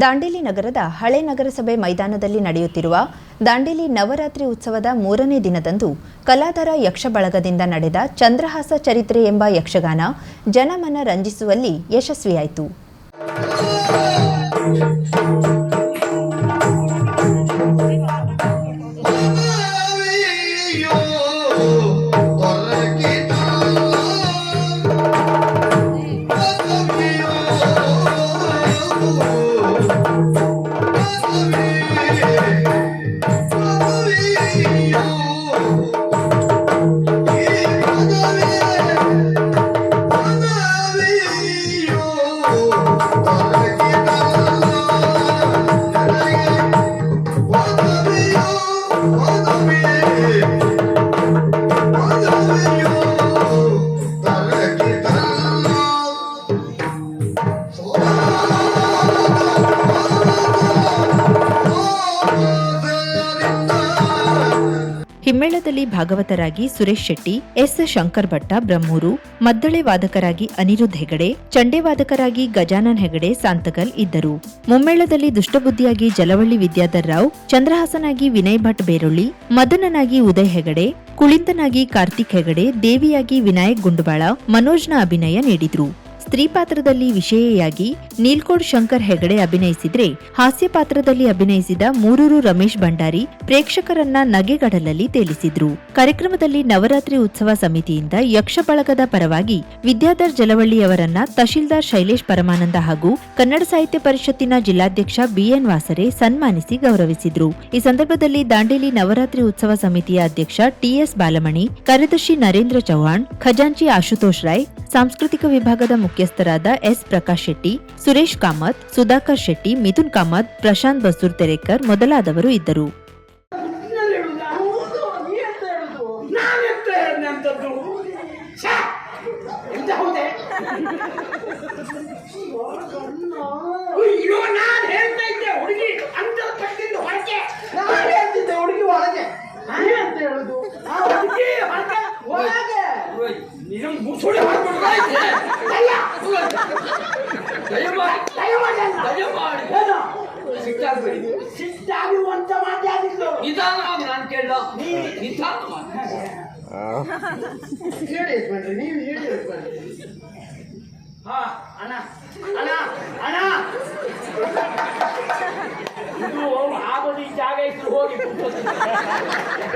ದಾಂಡೇಲಿ ನಗರದ ಹಳೆ ನಗರಸಭೆ ಮೈದಾನದಲ್ಲಿ ನಡೆಯುತ್ತಿರುವ ದಾಂಡೇಲಿ ನವರಾತ್ರಿ ಉತ್ಸವದ ಮೂರನೇ ದಿನದಂದು ಕಲಾಧರ ಯಕ್ಷ ಬಳಗದಿಂದ ನಡೆದ ಚಂದ್ರಹಾಸ ಚರಿತ್ರೆ ಎಂಬ ಯಕ್ಷಗಾನ ಜನಮನ ರಂಜಿಸುವಲ್ಲಿ ಯಶಸ್ವಿಯಾಯಿತು. ಭಾಗವತರಾಗಿ ಸುರೇಶ್ ಶೆಟ್ಟಿ, ಎಸ್. ಶಂಕರ್ ಭಟ್ಟ ಬ್ರಹ್ಮೂರು, ಮದ್ದಳೆ ವಾದಕರಾಗಿ ಅನಿರುದ್ಧ ಹೆಗಡೆ, ಚಂಡೆ ವಾದಕರಾಗಿ ಗಜಾನನ್ ಹೆಗಡೆ ಸಾಂತಗಲ್ ಇದ್ದರು. ಮುಮ್ಮೇಳದಲ್ಲಿ ದುಷ್ಟಬುದ್ಧಿಯಾಗಿ ಜಲವಳ್ಳಿ ವಿದ್ಯಾಧರ್ ರಾವ್, ಚಂದ್ರಹಾಸನಾಗಿ ವಿನಯ್ ಭಟ್ ಬೇರುಳ್ಳಿ, ಮದನನಾಗಿ ಉದಯ್ ಹೆಗಡೆ, ಕುಳಿತನಾಗಿ ಕಾರ್ತಿಕ್ ಹೆಗಡೆ, ದೇವಿಯಾಗಿ ವಿನಾಯಕ್ ಗುಂಡುಬಾಳ ಮನೋಜ್ನ ಅಭಿನಯ ನೀಡಿದ್ರು. ಸ್ತ್ರೀ ಪಾತ್ರದಲ್ಲಿ ವಿಷಯೆಯಾಗಿ ನೀಲ್ಕೋಡ್ ಶಂಕರ್ ಹೆಗಡೆ ಅಭಿನಯಿಸಿದ್ರೆ ಹಾಸ್ಯ ಪಾತ್ರದಲ್ಲಿ ಅಭಿನಯಿಸಿದ ಮೂರೂರು ರಮೇಶ್ ಭಂಡಾರಿ ಪ್ರೇಕ್ಷಕರನ್ನ ನಗೆಗಡಲಲ್ಲಿ ತೇಲಿಸಿದ್ರು. ಕಾರ್ಯಕ್ರಮದಲ್ಲಿ ನವರಾತ್ರಿ ಉತ್ಸವ ಸಮಿತಿಯಿಂದ ಯಕ್ಷ ಬಳಗದ ಪರವಾಗಿ ವಿದ್ಯಾಧರ್ ಜಲವಳ್ಳಿ ಅವರನ್ನ ತಹಶೀಲ್ದಾರ್ ಶೈಲೇಶ್ ಪರಮಾನಂದ ಹಾಗೂ ಕನ್ನಡ ಸಾಹಿತ್ಯ ಪರಿಷತ್ತಿನ ಜಿಲ್ಲಾಧ್ಯಕ್ಷ ಬಿಎನ್ ವಾಸರೆ ಸನ್ಮಾನಿಸಿ ಗೌರವಿಸಿದ್ರು. ಈ ಸಂದರ್ಭದಲ್ಲಿ ದಾಂಡೇಲಿ ನವರಾತ್ರಿ ಉತ್ಸವ ಸಮಿತಿಯ ಅಧ್ಯಕ್ಷ ಟಿಎಸ್ ಬಾಲಮಣಿ, ಕಾರ್ಯದರ್ಶಿ ನರೇಂದ್ರ ಚೌಹಾಣ್, ಖಜಾಂಚಿ ಆಶುತೋಷ್ ರಾಯ್, ಸಾಂಸ್ಕೃತಿಕ ವಿಭಾಗದ ಮುಖ್ಯಸ್ಥರಾದ ಎಸ್ ಪ್ರಕಾಶ್ ಶೆಟ್ಟಿ, ಸುರೇಶ್ ಕಾಮತ್, ಸುಧಾಕರ್ ಶೆಟ್ಟಿ, ಮಿಥುನ್ ಕಾಮತ್, ಪ್ರಶಾಂತ್ ಬಸೂರ್ ತೆರೇಕರ್ ಮೊದಲಾದವರು ಇದ್ದರು. serious one, the one. Ha, Ana, ana, ana! ಇದು ಬದಿ ಜಾಗ ಇದ್ರು ಹೋಗಿ.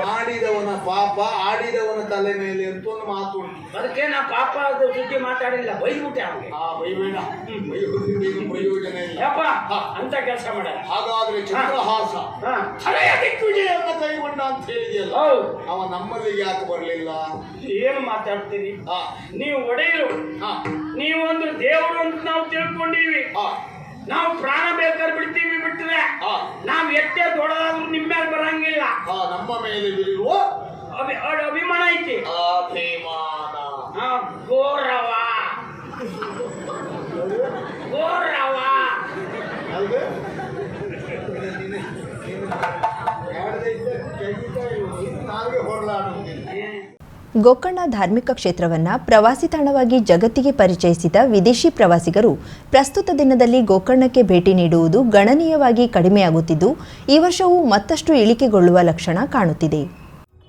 ಮಾಡಿದವನ ಪಾಪ ಆಡಿದವನ ತಲೆ ಮೇಲೆ ಅಂತ ಒಂದು ಮಾತು ಉಂಟು. ಅದಕ್ಕೆ ನಾ ಪಾಪ ಅದು ಸುದ್ದಿ ಮಾತಾಡಿಲ್ಲ ಬೈದ್ಬಿಟ್ಟೆ ಅವ್ನಿಗೆ. ಆ ಬೈಬೇಡ ಬೈಯೋದ್ರಿಂದ ಪ್ರಯೋಜನ ಇಲ್ಲ. ಯಪ್ಪ ಅಂತ ಕೆಲಸ ಮಾಡ ಹಾಗಾದ್ರೆ ಚಂದ್ರಹಾಸ ಹಳೆಯ ದಿಗ್ವಿಜಯನ್ನ ಕೈಗೊಂಡ ಅಂತ ಹೇಳಿದೆಯಲ್ಲ? ಅವ ನಮ್ಮಲ್ಲಿ ಯಾಕೆ ಬರಲಿಲ್ಲ? ಏನು ಮಾತಾಡ್ತೀರಿ? ನೀವು ಒಡೆಯರು. ಹಾ. ನೀವು ಒಂದು ದೇವರು ಅಂತ ನಾವು ತಿಳ್ಕೊಂಡೀವಿ. ನಾವು ಪ್ರಾಣ ಬೇಕಾದ್ರೆ ಬಿಡ್ತೀವಿ ಬಿಟ್ಟರೆ ನಾವು ಎಷ್ಟೇ ದೊಡ್ಡದಾದ್ರೂ ನಿಮ್ಮ ಮೇಲೆ ಬರಂಗಿಲ್ಲ. ನಮ್ಮ ಮೇಲೆ ಅಭಿಮಾನ ಐತಿ. ಅಭಿಮಾನ. ಗೌರವ. ಗೋಕರ್ಣ ಧಾರ್ಮಿಕ ಕ್ಷೇತ್ರವನ್ನ ಪ್ರವಾಸಿ ತಾಣವಾಗಿ ಜಗತ್ತಿಗೆ ಪರಿಚಯಿಸಿದ ವಿದೇಶಿ ಪ್ರವಾಸಿಗರು ಪ್ರಸ್ತುತ ದಿನದಲ್ಲಿ ಗೋಕರ್ಣಕ್ಕೆ ಭೇಟಿ ನೀಡುವುದು ಗಣನೀಯವಾಗಿ ಕಡಿಮೆಯಾಗುತ್ತಿದ್ದು, ಈ ವರ್ಷವೂ ಮತ್ತಷ್ಟು ಇಳಿಕೆಗೊಳ್ಳುವ ಲಕ್ಷಣ ಕಾಣುತ್ತಿದೆ.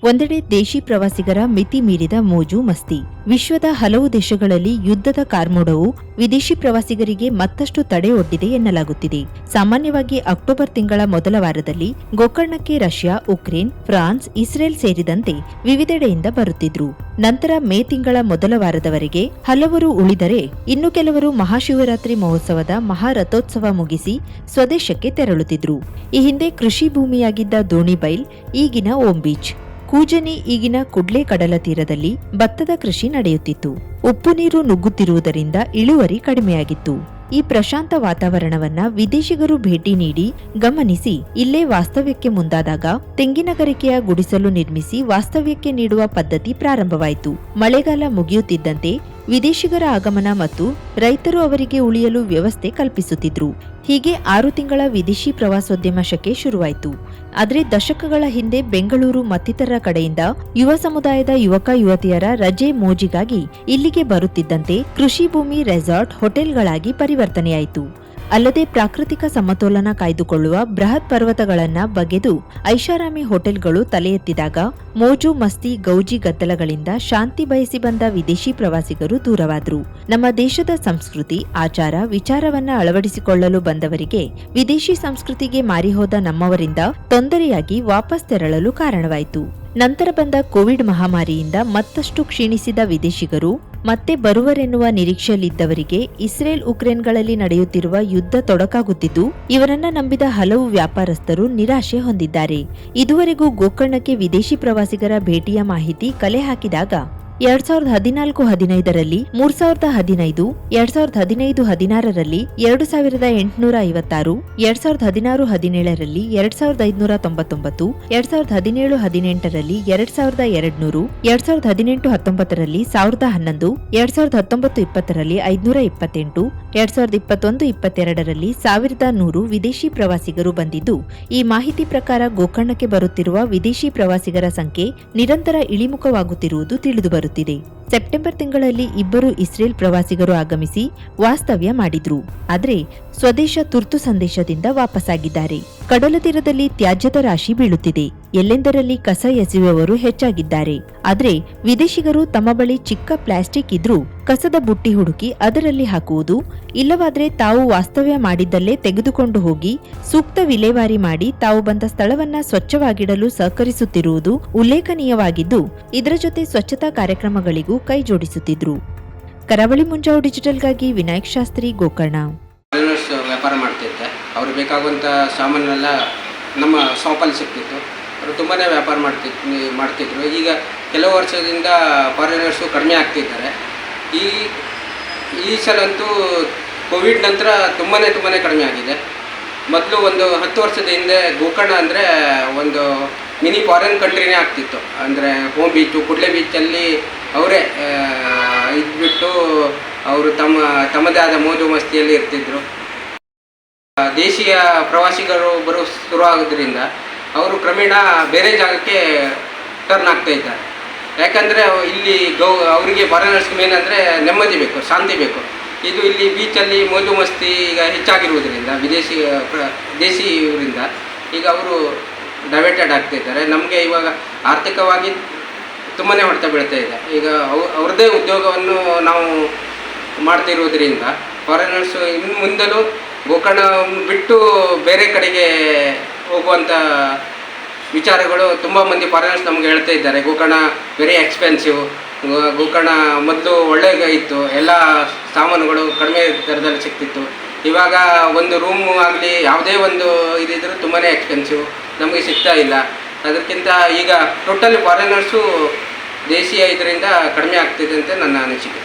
ಒಂದೆಡೆ ದೇಶಿ ಪ್ರವಾಸಿಗರ ಮಿತಿ ಮೀರಿದ ಮೋಜು ಮಸ್ತಿ. ವಿಶ್ವದ ಹಲವು ದೇಶಗಳಲ್ಲಿ ಯುದ್ಧದ ಕಾರ್ಮೋಡವು ವಿದೇಶಿ ಪ್ರವಾಸಿಗರಿಗೆ ಮತ್ತಷ್ಟು ತಡೆ ಒಡ್ಡಿದೆ ಎನ್ನಲಾಗುತ್ತಿದೆ. ಸಾಮಾನ್ಯವಾಗಿ ಅಕ್ಟೋಬರ್ ತಿಂಗಳ ಮೊದಲ ವಾರದಲ್ಲಿ ಗೋಕರ್ಣಕ್ಕೆ ರಷ್ಯಾ, ಉಕ್ರೇನ್, ಫ್ರಾನ್ಸ್, ಇಸ್ರೇಲ್ ಸೇರಿದಂತೆ ವಿವಿಧೆಡೆಯಿಂದ ಬರುತ್ತಿದ್ರು. ನಂತರ ಮೇ ತಿಂಗಳ ಮೊದಲ ವಾರದವರೆಗೆ ಹಲವರು ಉಳಿದರೆ ಇನ್ನು ಕೆಲವರು ಮಹಾಶಿವರಾತ್ರಿ ಮಹೋತ್ಸವದ ಮಹಾರಥೋತ್ಸವ ಮುಗಿಸಿ ಸ್ವದೇಶಕ್ಕೆ ತೆರಳುತ್ತಿದ್ರು. ಈ ಹಿಂದೆ ಕೃಷಿ ಭೂಮಿಯಾಗಿದ್ದ ದೋಣಿಬೈಲ್ ಈಗಿನ ಓಂ ಬೀಚ್. ಕೂಜನಿ ಈಗಿನ ಕುಡ್ಲೆ ಕಡಲ ತೀರದಲ್ಲಿ ಭತ್ತದ ಕೃಷಿ ನಡೆಯುತ್ತಿತ್ತು. ಉಪ್ಪು ನೀರು ನುಗ್ಗುತ್ತಿರುವುದರಿಂದ ಇಳುವರಿ ಕಡಿಮೆಯಾಗಿತ್ತು. ಈ ಪ್ರಶಾಂತ ವಾತಾವರಣವನ್ನ ವಿದೇಶಿಗರು ಭೇಟಿ ನೀಡಿ ಗಮನಿಸಿ, ಇಲ್ಲೇ ವಾಸ್ತವ್ಯಕ್ಕೆ ಮುಂದಾದಾಗ ತೆಂಗಿನಗರಿಕೆಯ ಗುಡಿಸಲು ನಿರ್ಮಿಸಿ ವಾಸ್ತವ್ಯಕ್ಕೆ ನೀಡುವ ಪದ್ಧತಿ ಪ್ರಾರಂಭವಾಯಿತು. ಮಳೆಗಾಲ ಮುಗಿಯುತ್ತಿದ್ದಂತೆ ವಿದೇಶಿಗರ ಆಗಮನ ಮತ್ತು ರೈತರು ಅವರಿಗೆ ಉಳಿಯಲು ವ್ಯವಸ್ಥೆ ಕಲ್ಪಿಸುತ್ತಿದ್ರು. ಹೀಗೆ ಆರು ತಿಂಗಳ ವಿದೇಶಿ ಪ್ರವಾಸೋದ್ಯಮ ಶಕೆ ಶುರುವಾಯಿತು. ಆದರೆ ದಶಕಗಳ ಹಿಂದೆ ಬೆಂಗಳೂರು ಮತ್ತಿತರ ಕಡೆಯಿಂದ ಯುವ ಸಮುದಾಯದ ಯುವಕ ಯುವತಿಯರ ರಜೆ ಮೋಜಿಗಾಗಿ ಇಲ್ಲಿಗೆ ಬರುತ್ತಿದ್ದಂತೆ ಕೃಷಿ ಭೂಮಿ ರೆಸಾರ್ಟ್ ಹೋಟೆಲ್ಗಳಾಗಿ ಪರಿವರ್ತನೆಯಾಯಿತು. ಅಲ್ಲದೆ ಪ್ರಾಕೃತಿಕ ಸಮತೋಲನ ಕಾಯ್ದುಕೊಳ್ಳುವ ಬೃಹತ್ ಪರ್ವತಗಳನ್ನ ಬಗೆದು ಐಷಾರಾಮಿ ಹೋಟೆಲ್ಗಳು ತಲೆ ಎತ್ತಿದಾಗ ಮೋಜು, ಮಸ್ತಿ, ಗೌಜಿ ಗದ್ದಲಗಳಿಂದ ಶಾಂತಿ ಬಯಸಿ ಬಂದ ವಿದೇಶಿ ಪ್ರವಾಸಿಗರು ದೂರವಾದರು. ನಮ್ಮ ದೇಶದ ಸಂಸ್ಕೃತಿ, ಆಚಾರ, ವಿಚಾರವನ್ನ ಅಳವಡಿಸಿಕೊಳ್ಳಲು ಬಂದವರಿಗೆ ವಿದೇಶಿ ಸಂಸ್ಕೃತಿಗೆ ಮಾರಿಹೋದ ನಮ್ಮವರಿಂದ ತೊಂದರೆಯಾಗಿ ವಾಪಸ್ ತೆರಳಲು ಕಾರಣವಾಯಿತು. ನಂತರ ಬಂದ ಕೋವಿಡ್ ಮಹಾಮಾರಿಯಿಂದ ಮತ್ತಷ್ಟು ಕ್ಷೀಣಿಸಿದ ವಿದೇಶಿಗರು ಮತ್ತೆ ಬರುವರೆನ್ನುವ ನಿರೀಕ್ಷೆಯಲ್ಲಿದ್ದವರಿಗೆ ಇಸ್ರೇಲ್ ಉಕ್ರೇನ್ಗಳಲ್ಲಿ ನಡೆಯುತ್ತಿರುವ ಯುದ್ಧ ತೊಡಕಾಗುತ್ತಿದ್ದು, ಇವರನ್ನ ನಂಬಿದ ಹಲವು ವ್ಯಾಪಾರಸ್ಥರು ನಿರಾಶೆ ಹೊಂದಿದ್ದಾರೆ. ಇದುವರೆಗೂ ಗೋಕರ್ಣಕ್ಕೆ ವಿದೇಶಿ ಪ್ರವಾಸಿಗರ ಭೇಟಿಯ ಮಾಹಿತಿ ಕಲೆ ಹಾಕಿದಾಗ ಎರಡ್ ಸಾವಿರದ ಹದಿನಾಲ್ಕು ಹದಿನೈದರಲ್ಲಿ ಮೂರ್ ಸಾವಿರದ ಹದಿನೈದು ಎರಡ್ ಸಾವಿರದ ಹದಿನೈದು ಹದಿನಾರರಲ್ಲಿ ಎರಡು ಸಾವಿರದ ಎಂಟುನೂರ ಐವತ್ತಾರು ಎರಡ್ ಸಾವಿರದ ಹದಿನಾರು ಹದಿನೇಳರಲ್ಲಿ ಎರಡ್ ಸಾವಿರದ ಐದುನೂರ ತೊಂಬತ್ತೊಂಬತ್ತು ಎರಡ್ ಸಾವಿರದ ಹದಿನೇಳು ಹದಿನೆಂಟರಲ್ಲಿ ಎರಡ್ ಸಾವಿರದ ಎರಡ್ನೂರು ಎರಡ್ ಸಾವಿರದ ಹದಿನೆಂಟು ಹತ್ತೊಂಬತ್ತರಲ್ಲಿ ಸಾವಿರದ ಹನ್ನೊಂದು ಎರಡ್ ಸಾವಿರದ ಹತ್ತೊಂಬತ್ತು ಇಪ್ಪತ್ತರಲ್ಲಿ ಐದುನೂರ ಇಪ್ಪತ್ತೆಂಟು ಎರಡ್ ಸಾವಿರದ ಇಪ್ಪತ್ತೊಂದು ಇಪ್ಪತ್ತೆರಡರಲ್ಲಿ ಸಾವಿರದ ನೂರು ವಿದೇಶಿ ಪ್ರವಾಸಿಗರು ಬಂದಿದ್ದು ಈ ಮಾಹಿತಿ ಪ್ರಕಾರ ಗೋಕರ್ಣಕ್ಕೆ ಬರುತ್ತಿರುವ ವಿದೇಶಿ ಪ್ರವಾಸಿಗರ ಸಂಖ್ಯೆ ನಿರಂತರ ಇಳಿಮುಖವಾಗುತ್ತಿರುವುದು ತಿಳಿದುಬರುತ್ತಿದೆ ಸೆಪ್ಟೆಂಬರ್ ತಿಂಗಳಲ್ಲಿ ಇಬ್ಬರು ಇಸ್ರೇಲ್ ಪ್ರವಾಸಿಗರು ಆಗಮಿಸಿ ವಾಸ್ತವ್ಯ ಮಾಡಿದ್ರು. ಆದರೆ ಸ್ವದೇಶ ತುರ್ತು ಸಂದೇಶದಿಂದ ವಾಪಸಾಗಿದ್ದಾರೆ ಕಡಲ ತೀರದಲ್ಲಿ ತ್ಯಾಜ್ಯದ ರಾಶಿ ಬೀಳುತ್ತಿದೆ. ಎಲ್ಲೆಂದರಲ್ಲಿ ಕಸ ಎಸೆಯುವವರು ಹೆಚ್ಚಾಗಿದ್ದಾರೆ. ಆದರೆ ವಿದೇಶಿಗರು ತಮ್ಮ ಬಳಿ ಚಿಕ್ಕ ಪ್ಲಾಸ್ಟಿಕ್ ಇದ್ರೂ ಕಸದ ಬುಟ್ಟಿ ಹುಡುಕಿ ಅದರಲ್ಲಿ ಹಾಕುವುದು, ಇಲ್ಲವಾದರೆ ತಾವು ವಾಸ್ತವ್ಯ ಮಾಡಿದ್ದಲ್ಲೇ ತೆಗೆದುಕೊಂಡು ಹೋಗಿ ಸೂಕ್ತ ವಿಲೇವಾರಿ ಮಾಡಿ ತಾವು ಬಂದ ಸ್ಥಳವನ್ನ ಸ್ವಚ್ಛವಾಗಿಡಲು ಸಹಕರಿಸುತ್ತಿರುವುದು ಉಲ್ಲೇಖನೀಯವಾಗಿದ್ದು, ಇದರ ಜೊತೆ ಸ್ವಚ್ಛತಾ ಕಾರ್ಯಕ್ರಮಗಳಿಗೂ ಕೈ ಜೋಡಿಸುತ್ತಿದ್ರು ಕರಾವಳಿ ಮುಂಜಾವು ಡಿಜಿಟಲ್ಗಾಗಿ ವಿನಾಯಕ್ ಶಾಸ್ತ್ರಿ, ಗೋಕರ್ಣ. ವ್ಯಾಪಾರ ಮಾಡ್ತಿದ್ದೆ. ಅವ್ರಿಗೆ ಬೇಕಾಗುವಂಥ ಸಾಮಾನೆಲ್ಲ ನಮ್ಮ ಶಾಪಲ್ಲಿ ಸಿಗ್ತಿತ್ತು ಅವರು ತುಂಬಾ ವ್ಯಾಪಾರ ಮಾಡ್ತಿದ್ ಮಾಡ್ತಿದ್ರು. ಈಗ ಕೆಲವು ವರ್ಷದಿಂದ ಫಾರಿನರ್ಸು ಕಡಿಮೆ ಆಗ್ತಿದ್ದಾರೆ. ಈ ಈ ಸಲ ಅಂತೂ ಕೋವಿಡ್ ನಂತರ ತುಂಬಾ ತುಂಬಾ ಕಡಿಮೆ ಆಗಿದೆ. ಮೊದಲು ಒಂದು ಹತ್ತು ವರ್ಷದ ಹಿಂದೆ ಗೋಕರ್ಣ ಅಂದರೆ ಒಂದು ಮಿನಿ ಫಾರಿನ್ ಕಂಟ್ರಿನೇ ಆಗ್ತಿತ್ತು. ಅಂದರೆ ಹೋಮ್ ಬೀಚು ಕುಡ್ಲೆ ಬೀಚಲ್ಲಿ ಅವರೇ ಇದ್ಬಿಟ್ಟು ಅವರು ತಮ್ಮ, ತಮ್ಮದೇ ಆದ ಮೋಜು ಮಸ್ತಿಯಲ್ಲಿ ಇರ್ತಿದ್ರು. ದೇಶೀಯ ಪ್ರವಾಸಿಗರು ಬರೋ ಶುರು ಆಗೋದ್ರಿಂದ ಅವರು ಕ್ರಮೇಣ ಬೇರೆ ಜಾಗಕ್ಕೆ ಟರ್ನ್ ಆಗ್ತಾ ಇದ್ದಾರೆ. ಯಾಕಂದರೆ ಇಲ್ಲಿ ಗೌ, ಅವರಿಗೆ ಫಾರಿನರ್ಸ್ ಮೇನ್ ಅಂದರೆ ನೆಮ್ಮದಿ ಬೇಕು, ಶಾಂತಿ ಬೇಕು. ಇದು ಇಲ್ಲಿ ಬೀಚಲ್ಲಿ ಮೋಜು ಮಸ್ತಿ ಈಗ ಹೆಚ್ಚಾಗಿರುವುದರಿಂದ, ವಿದೇಶಿ ದೇಶಿ ಇವರಿಂದ ಈಗ ಅವರು ಡೈವರ್ಟೆಡ್ ಆಗ್ತಾ ಇದ್ದಾರೆ. ನಮಗೆ ಇವಾಗ ಆರ್ಥಿಕವಾಗಿ ತುಂಬಾ ಹೊಡೆತ ಬೀಳ್ತಾ ಇದೆ. ಈಗ ಅವ್, ಅವ್ರದ್ದೇ ಉದ್ಯೋಗವನ್ನು ನಾವು ಮಾಡ್ತಿರುವುದರಿಂದ ಫಾರಿನರ್ಸ್ ಇನ್ನು ಮುಂದಲೂ ಗೋಕರ್ಣ ಬಿಟ್ಟು ಬೇರೆ ಕಡೆಗೆ ಹೋಗುವಂಥ ವಿಚಾರಗಳು ತುಂಬ ಮಂದಿ ಫಾರಿನರ್ಸ್ ನಮಗೆ ಹೇಳ್ತಾ ಇದ್ದಾರೆ. ಗೋಕರ್ಣ ವೆರಿ ಎಕ್ಸ್ಪೆನ್ಸಿವ್ ಗೋಕರ್ಣ ಮೊದಲು ಒಳ್ಳೆ ಇತ್ತು. ಎಲ್ಲ ಸಾಮಾನುಗಳು ಕಡಿಮೆ ದರದಲ್ಲಿ ಸಿಗ್ತಿತ್ತು. ಇವಾಗ ಒಂದು ರೂಮು ಆಗಲಿ ಯಾವುದೇ ಒಂದು ಇದಿದ್ರೂ ತುಂಬಾ ಎಕ್ಸ್ಪೆನ್ಸಿವ್ ನಮಗೆ ಸಿಗ್ತಾ ಇಲ್ಲ. ಅದಕ್ಕಿಂತ ಈಗ ಟೋಟಲಿ ಫಾರಿನರ್ಸು ದೇಶೀಯ ಇದರಿಂದ ಕಡಿಮೆ ಆಗ್ತಿದೆ ಅಂತ ನನ್ನ ಅನಿಸಿಕೆ.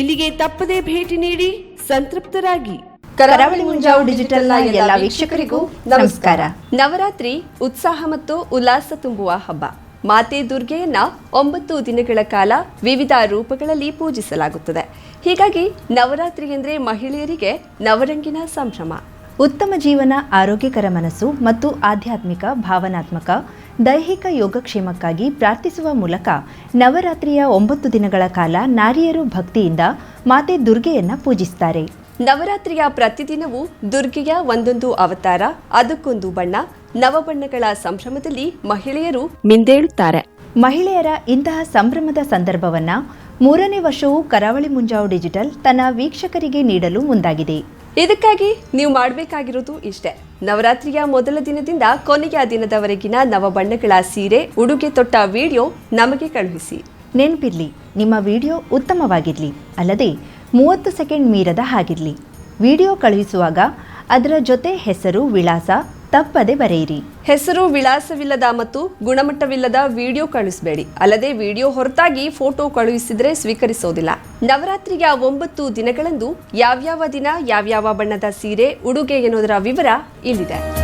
ಇಲ್ಲಿಗೆ ತಪ್ಪದೇ ಭೇಟಿ ನೀಡಿ ಸಂತೃಪ್ತರಾಗಿ. ಕರಾವಳಿ ಮುಂಜಾವು ಡಿಜಿಟಲ್ನ ಎಲ್ಲ ವೀಕ್ಷಕರಿಗೂ ನಮಸ್ಕಾರ. ನವರಾತ್ರಿ ಉತ್ಸಾಹ ಮತ್ತು ಉಲ್ಲಾಸ ತುಂಬುವ ಹಬ್ಬ. ಮಾತೆ ದುರ್ಗೆಯನ್ನ ಒಂಬತ್ತು ದಿನಗಳ ಕಾಲ ವಿವಿಧ ರೂಪಗಳಲ್ಲಿ ಪೂಜಿಸಲಾಗುತ್ತದೆ. ಹೀಗಾಗಿ ನವರಾತ್ರಿ ಎಂದರೆ ಮಹಿಳೆಯರಿಗೆ ನವರಂಗಿನ ಸಂಭ್ರಮ. ಉತ್ತಮ ಜೀವನ ಆರೋಗ್ಯಕರ ಮನಸ್ಸು ಮತ್ತು ಆಧ್ಯಾತ್ಮಿಕ ಭಾವನಾತ್ಮಕ ದೈಹಿಕ ಯೋಗಕ್ಷೇಮಕ್ಕಾಗಿ ಪ್ರಾರ್ಥಿಸುವ ಮೂಲಕ ನವರಾತ್ರಿಯ ಒಂಬತ್ತು ದಿನಗಳ ಕಾಲ ನಾರಿಯರು ಭಕ್ತಿಯಿಂದ ಮಾತೆ ದುರ್ಗೆಯನ್ನ ಪೂಜಿಸ್ತಾರೆ. ನವರಾತ್ರಿಯ ಪ್ರತಿದಿನವೂ ದುರ್ಗೆಯ ಒಂದೊಂದು ಅವತಾರ ಅದಕ್ಕೊಂದು ಬಣ್ಣ ನವಬಣ್ಣಗಳ ಸಂಭ್ರಮದಲ್ಲಿ ಮಹಿಳೆಯರು ಮಿಂದೇಳುತ್ತಾರೆ ಮಹಿಳೆಯರ ಇಂತಹ ಸಂಭ್ರಮದ ಸಂದರ್ಭವನ್ನ ಮೂರನೇ ವರ್ಷವೂ ಕರಾವಳಿ ಮುಂಜಾವು ಡಿಜಿಟಲ್ ತನ್ನ ವೀಕ್ಷಕರಿಗೆ ನೀಡಲು ಮುಂದಾಗಿದೆ. ಇದಕ್ಕಾಗಿ ನೀವು ಮಾಡಬೇಕಾಗಿರೋದು ಇಷ್ಟೇ. ನವರಾತ್ರಿಯ ಮೊದಲ ದಿನದಿಂದ ಕೊನೆಯ ದಿನದವರೆಗಿನ ನವ ಬಣ್ಣಗಳ ಸೀರೆ, ಉಡುಗೆ ತೊಟ್ಟ ವಿಡಿಯೋ ನಮಗೆ ಕಳುಹಿಸಿ. ನೆನ್ಪಿರ್ಲಿ, ನಿಮ್ಮ ವಿಡಿಯೋ ಉತ್ತಮವಾಗಿರಲಿ, ಅಲ್ಲದೆ ಮೂವತ್ತು ಸೆಕೆಂಡ್ ಮೀರದ ಹಾಗಿರಲಿ. ವಿಡಿಯೋ ಕಳುಹಿಸುವಾಗ ಅದರ ಜೊತೆ ಹೆಸರು, ವಿಳಾಸ ತಪ್ಪದೆ ಬರೆಯಿರಿ. ಹೆಸರು ವಿಳಾಸವಿಲ್ಲದ ಮತ್ತು ಗುಣಮಟ್ಟವಿಲ್ಲದ ವಿಡಿಯೋ ಕಳುಹಿಸಬೇಡಿ. ಅಲ್ಲದೆ ವಿಡಿಯೋ ಹೊರತಾಗಿ ಫೋಟೋ ಕಳುಹಿಸಿದ್ರೆ ಸ್ವೀಕರಿಸೋದಿಲ್ಲ. ನವರಾತ್ರಿಯ ಒಂಬತ್ತು ದಿನಗಳಂದು ಯಾವ್ಯಾವ ದಿನ, ಯಾವ್ಯಾವ ಬಣ್ಣದ ಸೀರೆ, ಉಡುಗೆ ಎನ್ನುವುದರ ವಿವರ ಇಲ್ಲಿದೆ.